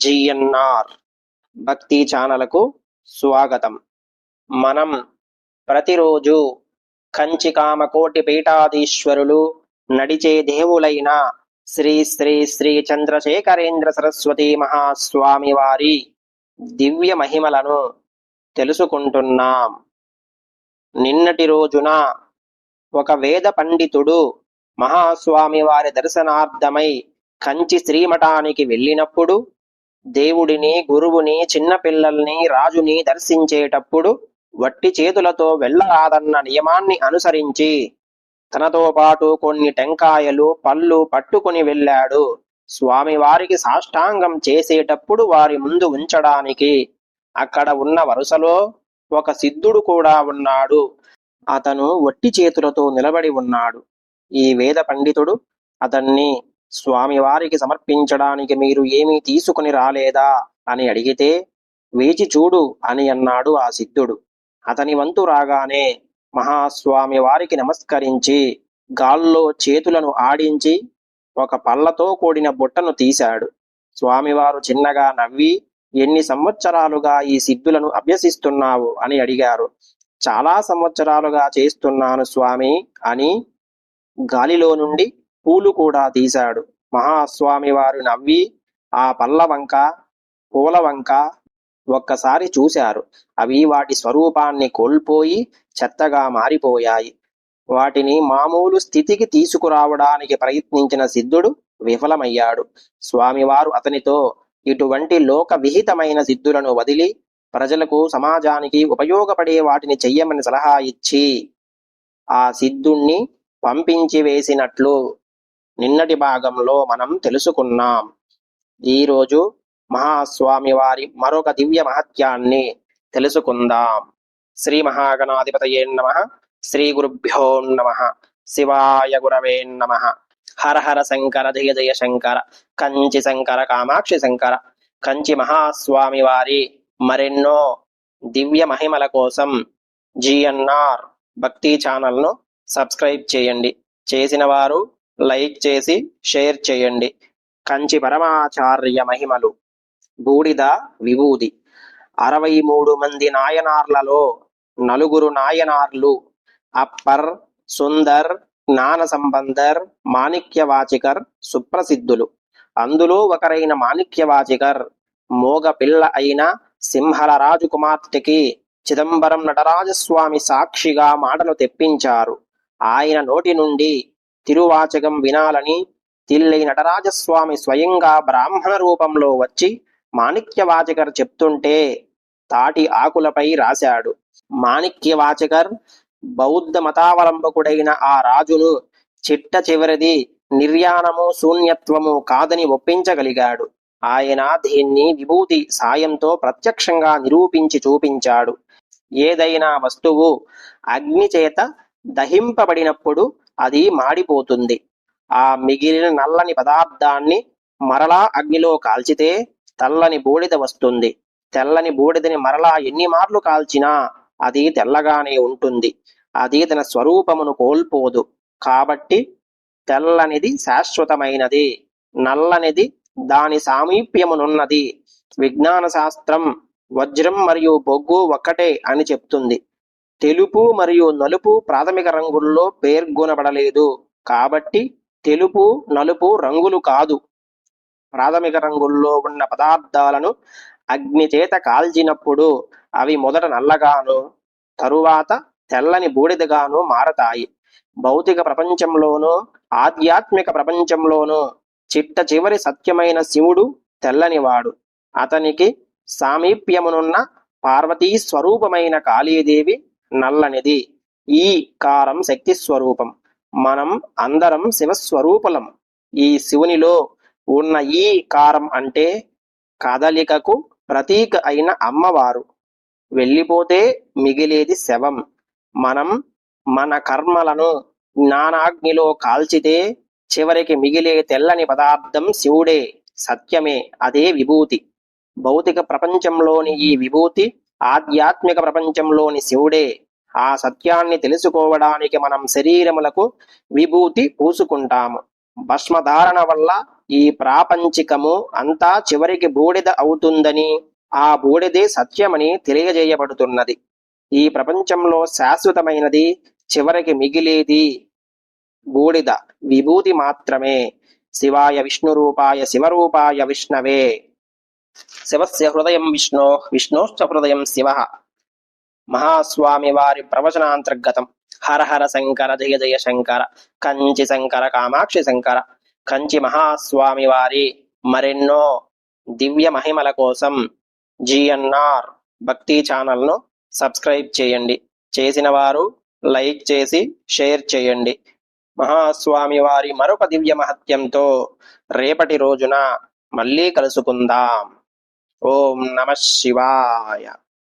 GNR భక్తి ఛానలకు స్వాగతం. మనం ప్రతిరోజు కంచి కామకోటి పీఠాధీశ్వరులు నడిచే దేవులైన శ్రీ శ్రీ శ్రీ చంద్రశేఖరేంద్ర సరస్వతి మహాస్వామి వారి దివ్య మహిమలను తెలుసుకుంటున్నాం. నిన్నటి రోజున ఒక వేద పండితుడు మహాస్వామి వారి దర్శనార్థమై కంచి శ్రీమఠానికి వెళ్ళినప్పుడు దేవుడిని గురువుని చిన్నపిల్లల్ని రాజుని దర్శించేటప్పుడు వట్టి చేతులతో వెళ్ళరాదన్న నియమాన్ని అనుసరించి తనతో పాటు కొన్ని టెంకాయలు పళ్ళు పట్టుకుని వెళ్ళాడు. స్వామివారికి సాష్టాంగం చేసేటప్పుడు వారి ముందు ఉంచడానికి అక్కడ ఉన్న వరుసలో ఒక సిద్ధుడు కూడా ఉన్నాడు. అతను వట్టి చేతులతో నిలబడి ఉన్నాడు. ఈ వేద పండితుడు అతన్ని స్వామివారికి సమర్పించడానికి మీరు ఏమీ తీసుకుని రాలేదా? అని అడిగితే వేచి చూడు అని అన్నాడు ఆ సిద్ధుడు. అతని వంతు రాగానే మహాస్వామి వారికి నమస్కరించి గాల్లో చేతులను ఆడించి ఒక పళ్ళతో కూడిన బుట్టను తీశాడు. స్వామివారు చిన్నగా నవ్వి ఎన్ని సంవత్సరాలుగా ఈ సిద్ధులను అభ్యసిస్తున్నావు? అని అడిగారు. చాలా సంవత్సరాలుగా చేస్తున్నాను స్వామి అని గాలిలో నుండి పూలు కూడా తీశాడు. మహాస్వామి వారు నవ్వి ఆ పళ్ళ వంక పూల వంక ఒక్కసారి చూశారు. అవి వాటి స్వరూపాన్ని కోల్పోయి చెత్తగా మారిపోయాయి. వాటిని మామూలు స్థితికి తీసుకురావడానికి ప్రయత్నించిన సిద్ధుడు విఫలమయ్యాడు. స్వామివారు అతనితో ఇటువంటి లోక విహితమైన సిద్ధులను వదిలి ప్రజలకు సమాజానికి ఉపయోగపడే వాటిని చెయ్యమని సలహా ఇచ్చి ఆ సిద్ధుణ్ణి పంపించి వేసినట్లు నిన్నటి భాగంలో మనం తెలుసుకున్నాం. ఈరోజు మహాస్వామి వారి మరొక దివ్య మహత్యాన్ని తెలుసుకుందాం. శ్రీ మహాగణాధిపతయే నమ. శ్రీ గురుభ్యో నమ. శివాయ గురవే నమ. హర హర శంకర జయ జయ శంకర కంచి శంకర కామాక్షి శంకర కంచి మహాస్వామి వారి మరెన్నో దివ్య మహిమల కోసం జిఎన్ఆర్ భక్తి ఛానల్ను సబ్స్క్రైబ్ చేయండి. చేసిన వారు లైక్ చేసి షేర్ చేయండి. కంచి పరమాచార్య మహిమలు. బూడిద విభూది. అరవై మూడు మంది నాయనార్లలో నలుగురు నాయనార్లు. అప్పర్ సుందర్ జ్ఞాన సంబంధర్ మాణిక్యవాచికర్ సుప్రసిద్ధులు. అందులో ఒకరైన మాణిక్యవాచికర్ మోగ పిల్ల అయిన సింహల రాజు కుమార్తెకి చిదంబరం నటరాజస్వామి సాక్షిగా మాటలు తెప్పించారు. ఆయన నోటి నుండి తిరువాచకం వినాలని తిల్లై నటరాజస్వామి స్వయంగా బ్రాహ్మణ రూపంలో వచ్చి మాణిక్యవాచకర్ చెప్తుంటే తాటి ఆకులపై రాశాడు. మాణిక్యవాచకర్ బౌద్ధ మతావలంబకుడైన ఆ రాజును చిట్ట చివరిది నిర్యాణము శూన్యత్వము కాదని ఒప్పించగలిగాడు. ఆయన దీన్ని విభూతి సాయంతో ప్రత్యక్షంగా నిరూపించి చూపించాడు. ఏదైనా వస్తువు అగ్ని చేత దహింపబడినప్పుడు అది మాడిపోతుంది. ఆ మిగిలిన నల్లని పదార్థాన్ని మరలా అగ్నిలో కాల్చితే తెల్లని బూడిద వస్తుంది. తెల్లని బూడిదని మరలా ఎన్ని మార్లు కాల్చినా అది తెల్లగానే ఉంటుంది. అది తన స్వరూపమును కోల్పోదు. కాబట్టి తెల్లనిది శాశ్వతమైనది. నల్లనిది దాని సామీప్యమునున్నది. విజ్ఞాన శాస్త్రం వజ్రం మరియు బొగ్గు ఒక్కటే అని చెప్తుంది. తెలుపు మరియు నలుపు ప్రాథమిక రంగుల్లో పేర్కొనబడలేదు. కాబట్టి తెలుపు నలుపు రంగులు కాదు. ప్రాథమిక రంగుల్లో ఉన్న పదార్థాలను అగ్ని చేత కాల్చినప్పుడు అవి మొదట నల్లగాను తరువాత తెల్లని బూడిదగాను మారతాయి. భౌతిక ప్రపంచంలోనూ ఆధ్యాత్మిక ప్రపంచంలోనూ చిట్ట చివరి సత్యమైన శివుడు తెల్లనివాడు. అతనికి సామీప్యమునున్న పార్వతీ స్వరూపమైన కాళీదేవి నల్లనిది ఈ కారం శక్తి స్వరూపం. మనం అందరం శివస్వరూపులం. ఈ శివునిలో ఉన్న ఈ కారం అంటే కదలికకు ప్రతీక అయిన అమ్మవారు. వెళ్ళిపోతే మిగిలేది శవం. మనం మన కర్మలను జ్ఞానాగ్నిలో కాల్చితే చివరికి మిగిలే తెల్లని పదార్థం శివుడే సత్యమే అదే విభూతి. భౌతిక ప్రపంచంలోని ఈ విభూతి ఆధ్యాత్మిక ప్రపంచంలోని శివుడే. ఆ సత్యాన్ని తెలుసుకోవడానికి మనం శరీరములకు విభూతి పూసుకుంటాము. భస్మధారణ వల్ల ఈ ప్రాపంచికము అంతా చివరికి బూడిద అవుతుందని ఆ బూడిదే సత్యమని తెలియజేయబడుతున్నది. ఈ ప్రపంచంలో శాశ్వతమైనది చివరికి మిగిలేది బూడిద విభూతి మాత్రమే. శివాయ విష్ణు రూపాయ శివరూపాయ విష్ణవే. శివస్య హృదయం విష్ణో విష్ణోశ్చ హృదయం శివ. మహాస్వామి వారి ప్రవచనాంతర్గతం. హర హర శంకర జయ జయ శంకర కంచి శంకర కామాక్షి శంకర. కంచి మహాస్వామి వారి మరెన్నో దివ్య మహిమల కోసం జిఎన్ఆర్ భక్తి ఛానల్ను సబ్స్క్రైబ్ చేయండి. చేసిన వారు లైక్ చేసి షేర్ చేయండి. మహాస్వామి వారి మరొక దివ్య మహత్యంతో రేపటి రోజున మళ్ళీ కలుసుకుందాం. ఓం నమ శివాయ.